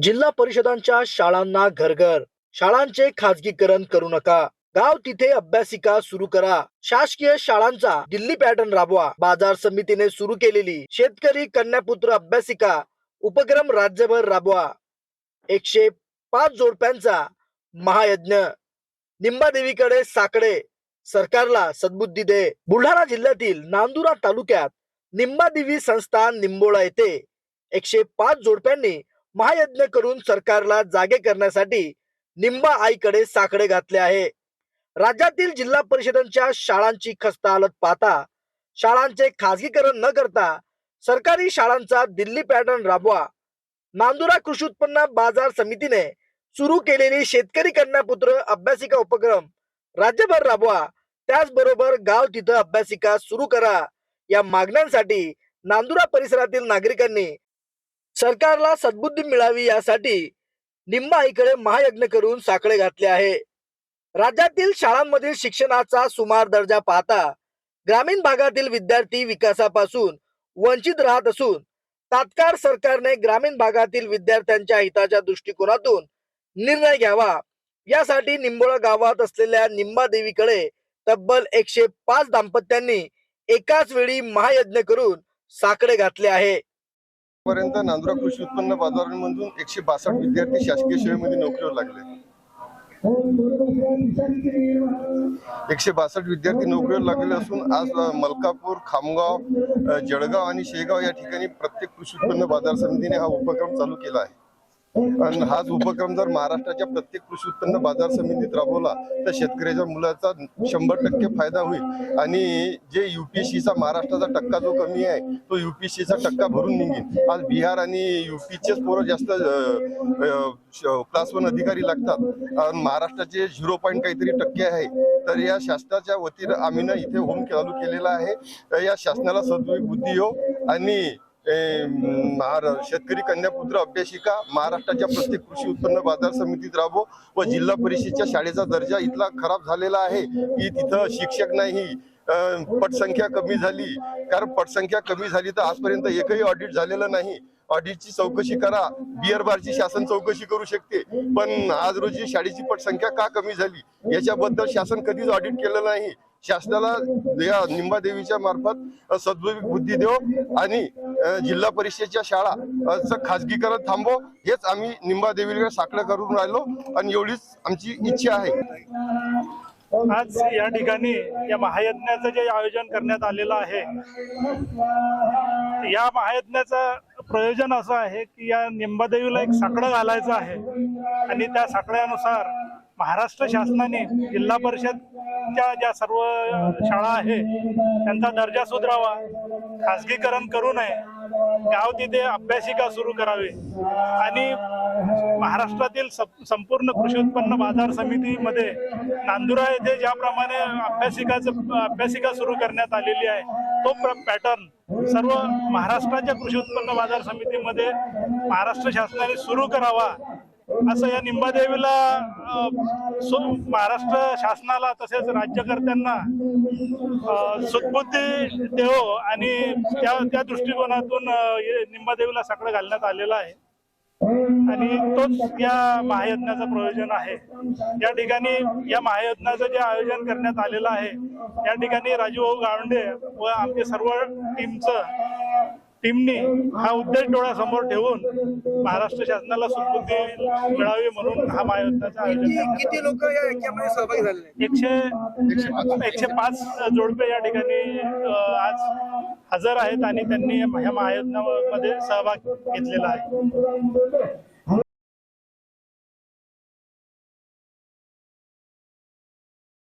जिल्हा परिषदांच्या शाळांना घरघर. शाळांचे खाजगीकरण करू नका. गाव तिथे अभ्यासिका सुरू करा. शासकीय शाळांचा दिल्ली पॅटर्न राबवा. बाजार समितीने सुरू केलेली शेतकरी कन्यापुत्र अभ्यासिका उपक्रम राज्यभर राबवा. एकशे पाच जोडप्यांचा महायज्ञ. निंबादेवीकडे साकडे. सरकारला सद्बुद्धी दे. बुलढाणा जिल्ह्यातील नांदुरा तालुक्यात निंबादेवी संस्थान निंबोळा येथे एकशे पाच जोडप्यांनी महायज्ञ करून सरकारला जागे करण्यासाठी निंबा आईकडे साकडे घातले आहे. राज्यातील जिल्हा परिषदांच्या शाळांची खस्ता हालत पाहता शाळांचे खासगीकरण न करता सरकारी शाळांचा दिल्ली पॅटर्न राबवा. नांदुरा कृषी उत्पन्न बाजार समितीने सुरू केलेली शेतकरी कन्यापुत्र अभ्यासिका उपक्रम राज्यभर राबवा. त्याचबरोबर गाव तिथं अभ्यासिका सुरू करा. या मागण्यांसाठी नांदुरा परिसरातील नागरिकांनी सरकारला सद्बुद्धी मिळावी यासाठी निंबाईकडे महायज्ञ करून साकडे घातले आहे. राज्यातील शाळांमधील शिक्षणाचा सुमार दर्जा पाहता ग्रामीण भागातील विद्यार्थी विकासापासून वंचित राहत असून तात्काळ सरकारने ग्रामीण भागातील विद्यार्थ्यांच्या हिताच्या दृष्टिकोनातून निर्णय घ्यावा. यासाठी निंबोळा गावात असलेल्या निंबादेवीकडे तब्बल एकशे पाच दाम्पत्यांनी एकाच वेळी महायज्ञ करून साकडे घातले आहे. पर्यंत नांदुरा कृषी उत्पन्न बाजारांमधून एकशे बासष्ट विद्यार्थी शासकीय शाळेमध्ये नोकरीवर लागले. एकशे बासष्ट विद्यार्थी नोकरीवर लागलेले असून आज मलकापूर खामगाव जळगाव आणि शेगाव या ठिकाणी प्रत्येक कृषी उत्पन्न बाजार समितीने हा उपक्रम चालू केला आहे. आणि हाच उपक्रम जर महाराष्ट्राच्या प्रत्येक कृषी उत्पन्न बाजार समितीत राबवला तर शेतकऱ्याच्या मुलाचा शंभर टक्के फायदा होईल. आणि जे युपीएससीचा महाराष्ट्राचा टक्का जो कमी आहे तो युपीएससीचा टक्का भरून निघेल. आज बिहार आणि युपीचेच पोरं जास्त क्लास वन अधिकारी लागतात. महाराष्ट्राचे झिरो पॉईंट काहीतरी टक्के आहे. तर या शासनाच्या वतीनं आम्ही इथे होम चालू केलेला आहे. तर या शासनाला सद्बुद्धी हो. आणि शेतकरी कन्यापुत्र अभ्यासिका महाराष्ट्राच्या प्रत्येक कृषी उत्पन्न बाजार समितीत राबो व जिल्हा परिषदच्या शाळेचा दर्जा इथला खराब झालेला आहे. की तिथं शिक्षक नाही पटसंख्या कमी झाली. कारण पटसंख्या कमी झाली तर आजपर्यंत एकही ऑडिट झालेलं नाही. ऑडिटची चौकशी करा. बिअर बारची शासन चौकशी करू शकते. पण आज रोजी शाळेची पटसंख्या का कमी झाली? याच्याबद्दल शासन कधीच ऑडिट केलं नाही. शासनाला या निंबादेवीच्या मार्फत सद्बुद्धी देव आणि जिल्हा परिषदेच्या शाळा अ, खाजगीकरण थांबव. हेच आम्ही निंबादेवीला साकडं करून राहिलो आणि एवढीच आमची इच्छा आहे. आज या ठिकाणी या महायज्ञाचं जे आयोजन करण्यात आलेलं आहे या महायज्ञाचं प्रयोजन असं आहे की या निंबादेवीला एक साकडं घालायचं आहे. आणि त्या साकड्यानुसार महाराष्ट्र शासनाने जिल्हा परिषदच्या ज्या सर्व शाळा आहे त्यांचा दर्जा सुधारावा खासगीकरण करू नये. गाव तिथे अभ्यासिका सुरू करावी. आणि महाराष्ट्रातील संपूर्ण कृषी उत्पन्न बाजार समितीमध्ये नांदुरा येथे ज्याप्रमाणे अभ्यासिकाचं अभ्यासिका सुरू करण्यात आलेली आहे तो पॅटर्न सर्व महाराष्ट्राच्या कृषी उत्पन्न बाजार समितीमध्ये महाराष्ट्र शासनाने सुरू करावा. असं या निंबादेवीला महाराष्ट्र शासनाला तसेच राज्यकर्त्यांना अ, सद्बुद्धी देव आणि त्या त्या दृष्टिकोनातून निंबादेवीला साकडं घालण्यात आलेलं आहे. आणि तोच या महायज्ञाचं प्रयोजन आहे. या ठिकाणी या महायज्ञाचं जे आयोजन करण्यात आलेलं आहे या ठिकाणी राजूभाऊ गावंडे व आमचे सर्व टीमचं टीमनी हा उद्देश डोळ्यासमोर ठेवून महाराष्ट्र शासनाला सुदबुद्धी मिळावी म्हणून हा आलं. किती लोक या यज्ञामध्ये सहभागी झालेले एकशे एकशे पाच जोडपे या ठिकाणी आज हजर आहेत आणि त्यांनी ह्या महायज्ञामध्ये सहभाग घेतलेला आहे